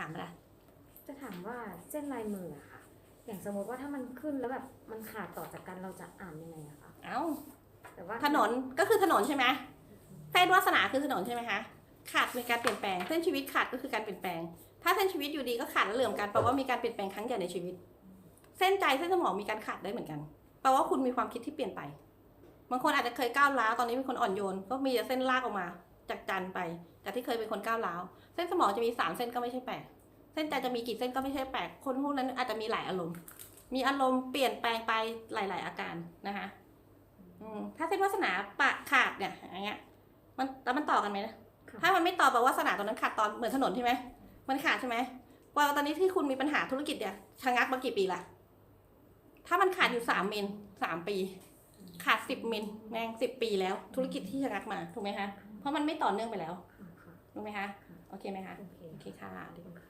ถามอะไรจะถามว่าเส้นลายมืออะค่ะ อย่างสมมติว่าถ้ามันขึ้นแล้วแบบมันขาดต่อจากกันเราจะอ่านยังไงอะคะเอ้าแต่ว่าถนนก็คือถนนใช่ไหมเส้นวาสนาคือถนนใช่ไหมคะขาดมีการเปลี่ยนแปลงเส้นชีวิตขาดก็คือการเปลี่ยนแปลง ถ้าเส้นชีวิตอยู่ดีก็ขาดแล้วเหลื่อมกันแปลว่ามีการเปลี่ยนแปลงครั้งใหญ่ในชีวิต เส้นใจเส้นสมองมีการขาดได้เหมือนกันแปลว่าคุณมีความคิดที่เปลี่ยนไปบางคนอาจจะเคยก้าวร้าวตอนนี้เป็นคนอ่อนโยนก็มีแต่เส้นลากออกมา จากจันทร์ไป จากที่เคยเป็นคนก้าวร้าวเส้นสมองจะมีสามเส้นก็ไม่ใช่แปลกเส้นใจจะมีกี่เส้นก็ไม่ใช่แปลกคนพวกนั้นอาจจะมีหลายอารมณ์ มีอารมณ์เปลี่ยนแปลงไปหลาย ๆ อาการนะคะอืมถ้าเส้นวาสนาปะขาดเนี่ยอย่างเงี้ย มันแล้วมันต่อกันไหมนะค่ะถ้ามันไม่ต่อแปลว่าวาสนาตอนนั้นขาดตอนเหมือนถนนใช่ไหมมันขาดใช่ไหมว่าตอนนี้ที่คุณมีปัญหาธุรกิจเนี่ยชะงักมากี่ปีละถ้ามันขาดอยู่สามเมนสามปี ขาดสิบเมนแม่งสิบปีแล้ว ธุรกิจที่ชะงักมาถูกไหมคะ เพราะมันไม่ต่อเนื่องไปแล้วค่ะค่ะถูกไหมคะโอเคไหมคะโอเคโอเคค่ะขอบคุณค่ะ